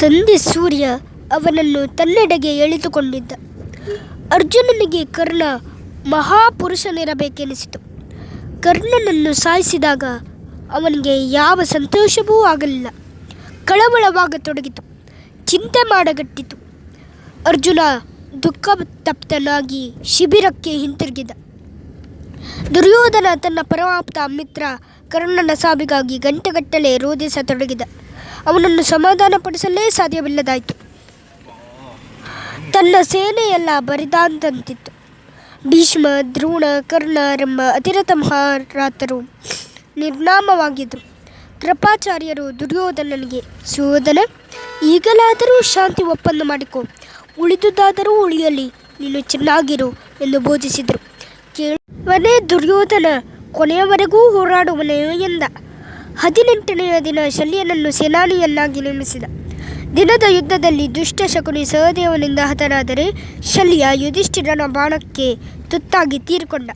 ತಂದೆ ಸೂರ್ಯ ಅವನನ್ನು ತನ್ನೆಡೆಗೆ ಎಳೆದುಕೊಂಡಿದ್ದ. ಅರ್ಜುನನಿಗೆ ಕರ್ಣ ಮಹಾಪುರುಷನಿರಬೇಕೆನಿಸಿತು. ಕರ್ಣನನ್ನು ಸಾಯಿಸಿದಾಗ ಅವನಿಗೆ ಯಾವ ಸಂತೋಷವೂ ಆಗಲಿಲ್ಲ. ಕಳವಳವಾಗತೊಡಗಿತು. ಚಿಂತೆ ಮಾಡಗಟ್ಟಿತು. ಅರ್ಜುನ ದುಃಖ ತಪ್ತನಾಗಿ ಶಿಬಿರಕ್ಕೆ ಹಿಂತಿರುಗಿದ. ದುರ್ಯೋಧನ ತನ್ನ ಪರಮಾಪ್ತ ಮಿತ್ರ ಕರ್ಣನ ಸಾವಿಗಾಗಿ ಗಂಟೆಗಟ್ಟಲೆ ರೋಧಿಸತೊಡಗಿದ. ಅವನನ್ನು ಸಮಾಧಾನಪಡಿಸಲೇ ಸಾಧ್ಯವಿಲ್ಲದಾಯಿತು. ತನ್ನ ಸೇನೆಯೆಲ್ಲ ಬರಿದಾದಂತಿತ್ತು. ಭೀಷ್ಮ, ದ್ರೋಣ ಕರ್ಣರೆಂಬ ಅತಿರಥ ಮಹಾರಾತರು ನಿರ್ನಾಮವಾಗಿದ್ದರು ಕೃಪಾಚಾರ್ಯರು ದುರ್ಯೋಧನನಿಗೆ ಸುಯೋಧನ ಈಗಲಾದರೂ ಶಾಂತಿ ಒಪ್ಪಂದ ಮಾಡಿಕೊ. ಉಳಿದುದಾದರೂ ಉಳಿಯಲಿ, ನೀನು ಚೆನ್ನಾಗಿರು ಎಂದು ಬೋಧಿಸಿದರು. ಕೇಳುವನೇ ದುರ್ಯೋಧನ, ಕೊನೆಯವರೆಗೂ ಹೋರಾಡುವನೇ ಎಂದ. ಹದಿನೆಂಟನೆಯ ದಿನ ಶಲ್ಯನನ್ನು ಸೇನಾನಿಯನ್ನಾಗಿ ನೇಮಿಸಿದ. ದಿನದ ಯುದ್ಧದಲ್ಲಿ ದುಷ್ಟ ಶಕುನಿ ಸಹದೇವನಿಂದ ಹತನಾದರೆ ಶಲ್ಯ ಯುಧಿಷ್ಠಿರನ ಬಾಣಕ್ಕೆ ತುತ್ತಾಗಿ ತೀರಿಕೊಂಡ.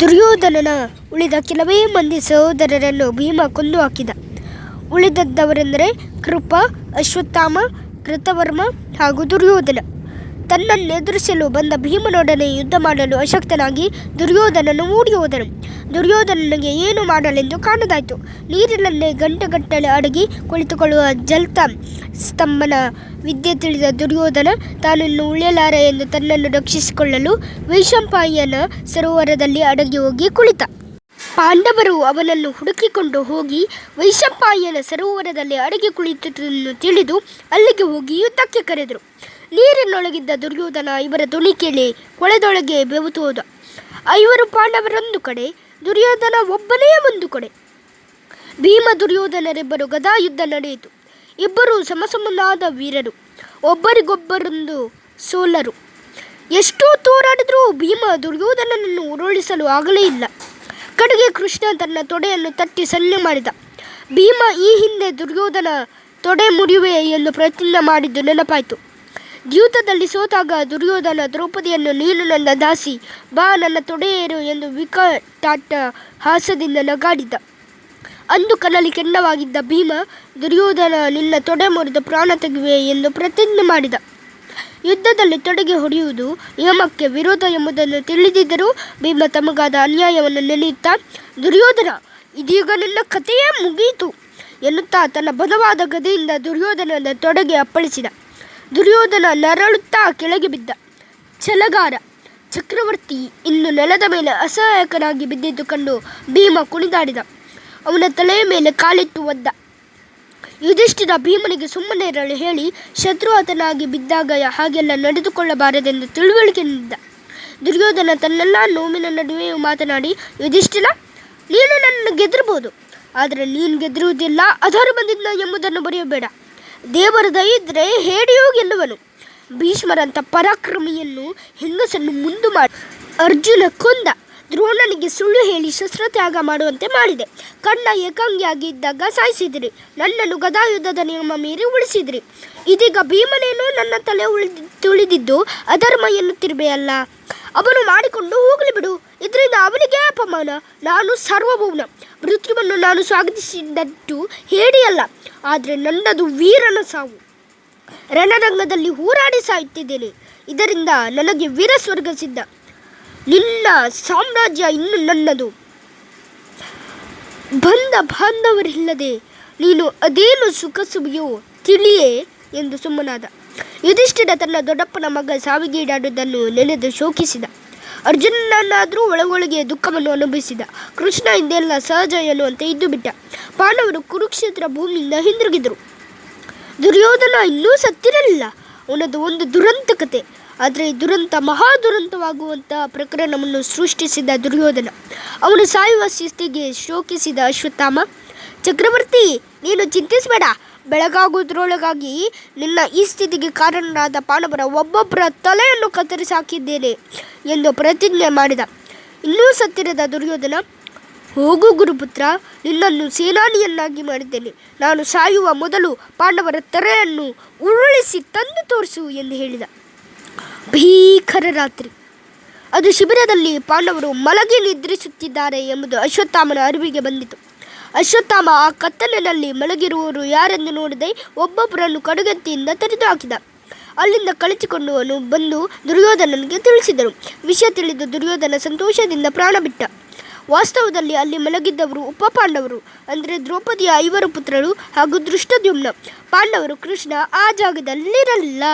ದುರ್ಯೋಧನನ ಉಳಿದ ಕೆಲವೇ ಮಂದಿ ಸಹೋದರರನ್ನು ಭೀಮ ಕೊಂದು ಹಾಕಿದ ಉಳಿದದ್ದವರೆಂದರೆ ಕೃಪ, ಅಶ್ವತ್ಥಾಮ, ಕೃತವರ್ಮ ಹಾಗೂ ದುರ್ಯೋಧನ. ತನ್ನನ್ನೆದುರಿಸಲು ಬಂದ ಭೀಮನೊಡನೆ ಯುದ್ಧ ಮಾಡಲು ಅಶಕ್ತನಾಗಿ ದುರ್ಯೋಧನನು ಓಡಿ ಹೋದನು. ದುರ್ಯೋಧನನಿಗೆ ಏನು ಮಾಡಲೆಂದು ಕಾಣದಾಯಿತು. ನೀರಿನಲ್ಲೇ ಗಂಟೆಗಟ್ಟಲೆ ಅಡಗಿ ಕುಳಿತುಕೊಳ್ಳುವ ಜಲ್ತ ಸ್ತಂಭನ ವಿದ್ಯೆ ತಿಳಿದ ದುರ್ಯೋಧನ, ತಾನನ್ನು ಉಳಿಯಲಾರ ಎಂದು ತನ್ನನ್ನು ರಕ್ಷಿಸಿಕೊಳ್ಳಲು ವೈಶಂಪಾಯನ ಸರೋವರದಲ್ಲಿ ಅಡಗಿ ಹೋಗಿ ಕುಳಿತ. ಪಾಂಡವರು ಅವನನ್ನು ಹುಡುಕಿಕೊಂಡು ಹೋಗಿ ವೈಶಂಪಾಯನ ಸರೋವರದಲ್ಲಿ ಅಡಗಿ ಕುಳಿತುದನ್ನು ತಿಳಿದು ಅಲ್ಲಿಗೆ ಹೋಗಿ ಯುದ್ಧಕ್ಕೆ ಕರೆದರು. ನೀರಿನೊಳಗಿದ್ದ ದುರ್ಯೋಧನ ಇವರ ಧ್ವನಿ ಕೇಳಿ ಕೊಳೆದೊಳಗೆ ಬೆವುತು ಹೋದ ಐವರು ಪಾಂಡವರೊಂದು ಕಡೆ ದುರ್ಯೋಧನ ಒಬ್ಬನೇ ಒಂದು ಕಡೆ. ಭೀಮ ದುರ್ಯೋಧನರಿಬ್ಬರು ಗದಾ ಯುದ್ಧ ನಡೆಯಿತು. ಇಬ್ಬರು ಸಮಸಮನಾದ ವೀರರು, ಒಬ್ಬರಿಗೊಬ್ಬರೊಂದು ಸೋಲರು. ಎಷ್ಟೋ ತೋರಾಡಿದರೂ ಭೀಮ ದುರ್ಯೋಧನನನ್ನು ಉರುಳಿಸಲು ಆಗಲೇ ಇಲ್ಲ. ಕಡೆಗೆ ಕೃಷ್ಣ ತನ್ನ ತೊಡೆಯನ್ನು ತಟ್ಟಿ ಸನ್ನೆ ಮಾಡಿದ. ಭೀಮ ಈ ಹಿಂದೆ ದುರ್ಯೋಧನ ತೊಡೆ ಮುರಿಯುವೆ ಎಂದು ಪ್ರಯತ್ನ ಮಾಡಿದ್ದು ನೆನಪಾಯಿತು. ದ್ಯೂತದಲ್ಲಿ ಸೋತಾಗ ದುರ್ಯೋಧನ ದ್ರೌಪದಿಯನ್ನು ನೀನು ನನ್ನ ದಾಸಿ, ಬಾ ನನ್ನ ತೊಡೆಯೇರು ಎಂದು ವಿಕಟಾಟ ಹಾಸದಿಂದ ನಗಾಡಿದ. ಅಂದು ಕನಲಿ ಕೆಂಡವಾಗಿದ್ದ ಭೀಮ, ದುರ್ಯೋಧನ ನಿನ್ನ ತೊಡೆ ಮುರಿದು ಪ್ರಾಣ ತೆಗೆಯುವೆ ಎಂದು ಪ್ರತಿಜ್ಞೆ ಮಾಡಿದ. ಯುದ್ಧದಲ್ಲಿ ತೊಡೆಗೆ ಹೊಡೆಯುವುದು ನಿಯಮಕ್ಕೆ ವಿರೋಧ ಎಂಬುದನ್ನು ತಿಳಿದಿದ್ದರೂ ಭೀಮ ತಮಗಾದ ಅನ್ಯಾಯವನ್ನು ನೆನೆಯುತ್ತಾ, ದುರ್ಯೋಧನ, ಇದೀಗ ನಿನ್ನ ಕಥೆಯೇ ಮುಗಿಯಿತು ಎನ್ನುತ್ತಾ ತನ್ನ ಬಲವಾದ ಗದೆಯಿಂದ ದುರ್ಯೋಧನನ ತೊಡೆಗೆ ಅಪ್ಪಳಿಸಿದ. ದುರ್ಯೋಧನ ನರಳುತ್ತಾ ಕೆಳಗೆ ಬಿದ್ದ. ಛಲಗಾರ ಚಕ್ರವರ್ತಿ ಇನ್ನು ನೆಲದ ಮೇಲೆ ಅಸಹಾಯಕನಾಗಿ ಬಿದ್ದಿದ್ದು ಕಂಡು ಭೀಮ ಕುಣಿದಾಡಿದ. ಅವನ ತಲೆಯ ಮೇಲೆ ಕಾಲಿಟ್ಟು ಒದ್ದ. ಯುಧಿಷ್ಠಿರ ಭೀಮನಿಗೆ ಸುಮ್ಮನೆ ಇರಲು ಹೇಳಿ ಶತ್ರುಹತನಾಗಿ ಬಿದ್ದಾಗ ಹಾಗೆಲ್ಲ ನಡೆದುಕೊಳ್ಳಬಾರದೆಂದು ತಿಳುವಳಿಕೆ ನೀಡಿದ್ದ. ದುರ್ಯೋಧನ ತನ್ನೆಲ್ಲ ನೋವಿನ ನಡುವೆಯೂ ಮಾತನಾಡಿ, ಯುಧಿಷ್ಠಿರ, ನೀನು ನನ್ನನ್ನು ಗೆದ್ದಿರಬಹುದು ಆದರೆ ನೀನು ಗೆದ್ದಿರುವುದಿಲ್ಲ, ಅಧರ್ಮದಿಂದ ಎಂಬುದನ್ನು ಬರೆಯಬೇಡ. ದೇವರ ದಯ ಇದ್ದರೆ ಹೇಡಿಯೂ ಗೆಲ್ಲುವನು ಭೀಷ್ಮರಂಥ ಪರಾಕ್ರಮಿಯನ್ನು ಹೆಂಗಸನ್ನು ಮುಂದು ಮಾಡಿ. ಅರ್ಜುನ ಕೊಂದ. ದ್ರೋಣನಿಗೆ ಸುಳ್ಳು ಹೇಳಿ ಶಸ್ತ್ರತ್ಯಾಗ ಮಾಡುವಂತೆ ಮಾಡಿದೆ. ಕಣ್ಣ ಏಕಾಂಗಿಯಾಗಿ ಇದ್ದಾಗ ಸಾಯಿಸಿದಿರಿ. ನನ್ನನ್ನು ಗದಾಯುದ್ಧದ ನಿಯಮ ಮೀರಿ ಉಳಿಸಿದಿರಿ. ಇದೀಗ ಭೀಮನೇನು ನನ್ನ ತಲೆ ಉಳಿದು ತುಳಿದಿದ್ದು ಅಧರ್ಮ ಎನ್ನುತ್ತಿರಬೇಯಲ್ಲ ಅವನು ಮಾಡಿಕೊಂಡು ಹೋಗಲಿ ಬಿಡು. ಇದರಿಂದ ಅವನಿಗೆ ಅಪಮಾನ. ನಾನು ಸಾರ್ವಭೌಮ. ಮೃತ್ಯುವನ್ನು ನಾನು ಸ್ವಾಗತಿಸಿದ್ದು ಹೇಡಿಯಲ್ಲ ಆದರೆ ನನ್ನದು ವೀರನ ಸಾವು. ರಣರಂಗದಲ್ಲಿ ಹೋರಾಡಿ ಸಾಯುತ್ತಿದ್ದೇನೆ. ಇದರಿಂದ ನನಗೆ ವೀರ ಸ್ವರ್ಗ ಸಿದ್ಧ. ನಿನ್ನ ಸಾಮ್ರಾಜ್ಯ ಇನ್ನು ನನ್ನದು. ಬಂದ ಬಾಂಧವರಿಲ್ಲದೆ ನೀನು ಅದೇನು ಸುಖ ಸುಖಿಯೋ ತಿಳಿಯೇ ಎಂದು ಸುಮ್ಮನಾದ. ಯುಧಿಷ್ಠಿರ ತನ್ನ ದೊಡ್ಡಪ್ಪನ ಮಗ ಸಾವಿಗೀಡಾಡುವುದನ್ನು ನೆನೆದು ಶೋಕಿಸಿದ. ಅರ್ಜುನನಾದರೂ ಒಳಗೊಳಗೆ ದುಃಖವನ್ನು ಅನುಭವಿಸಿದ. ಕೃಷ್ಣ ಇದೆಲ್ಲ ಸಹಜ ಎನ್ನುವಂತೆ ಇದ್ದು ಬಿಟ್ಟ. ಪಾಂಡವರು ಕುರುಕ್ಷೇತ್ರ ಭೂಮಿಯಿಂದ ಹಿಂದಿರುಗಿದರು. ದುರ್ಯೋಧನ ಇನ್ನೂ ಸತ್ತಿರಲಿಲ್ಲ. ಅವನದು ಒಂದು ದುರಂತ ಕತೆ. ಆದರೆ ಈ ದುರಂತ ಮಹಾ ದುರಂತವಾಗುವಂತಹ ಪ್ರಕರಣವನ್ನು ಸೃಷ್ಟಿಸಿದ ದುರ್ಯೋಧನ. ಅವನು ಸಾಯುವ ಶಿಸ್ತಿಗೆ ಶೋಕಿಸಿದ ಅಶ್ವತ್ಥಾಮ. ಚಕ್ರವರ್ತಿ, ನೀನು ಚಿಂತಿಸಬೇಡ. ಬೆಳಗಾಗುವುದರೊಳಗಾಗಿ ನಿನ್ನ ಈ ಸ್ಥಿತಿಗೆ ಕಾರಣರಾದ ಪಾಂಡವರ ಒಬ್ಬೊಬ್ಬರ ತಲೆಯನ್ನು ಕತ್ತರಿಸಿ ಹಾಕಿದ್ದೇನೆ ಎಂದು ಪ್ರತಿಜ್ಞೆ ಮಾಡಿದ. ಇನ್ನೂ ಸತ್ತಿರದ ದುರ್ಯೋಧನ, ಹೋಗು ಗುರುಪುತ್ರ, ನಿನ್ನನ್ನು ಸೇನಾನಿಯನ್ನಾಗಿ ಮಾಡಿದ್ದೇನೆ. ನಾನು ಸಾಯುವ ಮೊದಲು ಪಾಂಡವರ ತರೆಯನ್ನು ಉರುಳಿಸಿ ತಂದು ತೋರಿಸು ಎಂದು ಹೇಳಿದ. ಭೀಕರ ರಾತ್ರಿ. ಅದು ಶಿಬಿರದಲ್ಲಿ ಪಾಂಡವರು ಮಲಗಿ ನಿದ್ರಿಸುತ್ತಿದ್ದಾರೆ ಎಂಬುದು ಅಶ್ವತ್ಥಾಮನ ಅರಿವಿಗೆ ಬಂದಿತು. ಅಶ್ವತ್ಥಾಮ ಆ ಕತ್ತಲಿನಲ್ಲಿ ಮಲಗಿರುವವರು ಯಾರೆಂದು ನೋಡದೆ ಒಬ್ಬೊಬ್ಬರನ್ನು ಕಡುಗತ್ತಿಯಿಂದ ತೆರೆದು ಹಾಕಿದ ಅಲ್ಲಿಂದ ಕಳಚಿಕೊಂಡವನು ಬಂದು ದುರ್ಯೋಧನನಿಗೆ ತಿಳಿಸಿದರು ವಿಷಯ ತಿಳಿದು ದುರ್ಯೋಧನ ಸಂತೋಷದಿಂದ ಪ್ರಾಣ ಬಿಟ್ಟ. ವಾಸ್ತವದಲ್ಲಿ ಅಲ್ಲಿ ಮಲಗಿದ್ದವರು ಉಪ ಪಾಂಡವರು ಅಂದರೆ ದ್ರೌಪದಿಯ ಐವರು ಪುತ್ರರು ಹಾಗೂ ದೃಷ್ಟದ್ಯುಮ್ನ. ಪಾಂಡವರು ಕೃಷ್ಣ ಆ ಜಾಗದಲ್ಲಿರಲಿಲ್ಲ.